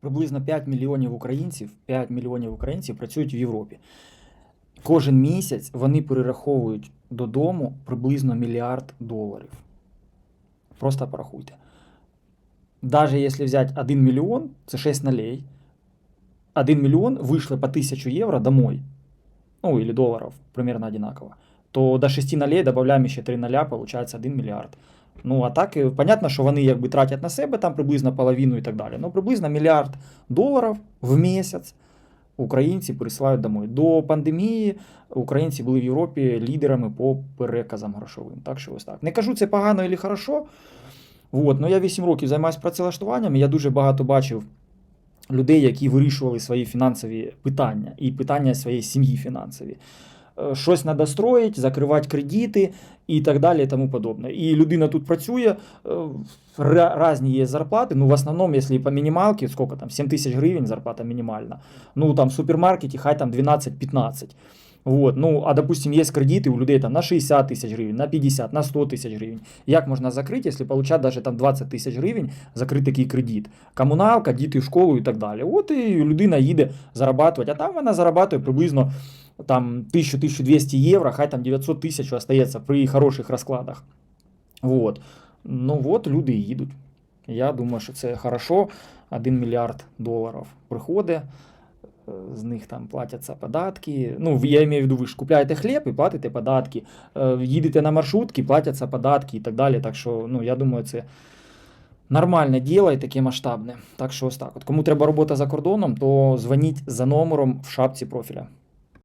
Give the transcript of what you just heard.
приблизно 5 мільйонів українців, 5 мільйонів українців працюють в Європі. Кожен місяць вони перераховують додому приблизно мільярд доларів. Просто порахуйте. Даже если взять 1 миллион, это 6 нолей, 1 миллион вышло по 1000 евро домой, ну или долларов, примерно одинаково, то до 6 нолей добавляем еще 3 ноля, получается 1 миллиард. Ну, а так, е, понятно, що вони якби тратять на себе там приблизно половину і так далі. Ну, приблизно мільярд доларів в місяць українці присилають домой. До пандемії українці були в Європі лідерами по переказам грошовим. Так що ось так. Не кажу, це погано і хорошо. От, ну я 8 років займаюся працевлаштуванням, і я дуже багато бачив людей, які вирішували свої фінансові питання і питання своєї сім'ї фінансові. Е, Щось треба строїти, закривати кредити і так далі, і тому подобне. І людина тут працює, е, різні є зарплати. Ну, в основному, якщо по мінімалці, скільки там, 7 тисяч гривень зарплата мінімальна. Ну, там в супермаркеті хай там 12-15. Вот. Ну, а допустим, є кредити у людей там на 60 тисяч гривень, на 50, на 100 тисяч гривень. Як можна закрити, якщо получати даже там 20 тисяч гривень, закрити такий кредит? Комуналка, діти в школу і так далі. От і людина їде зарабатувати, а там вона зарабатує приблизно там 1000-1200 євро, хай там 900 тисяч остається при хороших розкладах. Вот. Ну от люди і їдуть. Я думаю, що це хорошо. 1 мільярд доларів приходить, е, з них там платяться податки. Ну, я маю в виду, ви ж купляєте хліб і платите податки. Їдете на маршрутки, платяться податки і так далі. Так що, ну, я думаю, це нормальне діло і таке масштабне. Так що ось так. От кому треба робота за кордоном, то дзвоніть за номером в шапці профіля.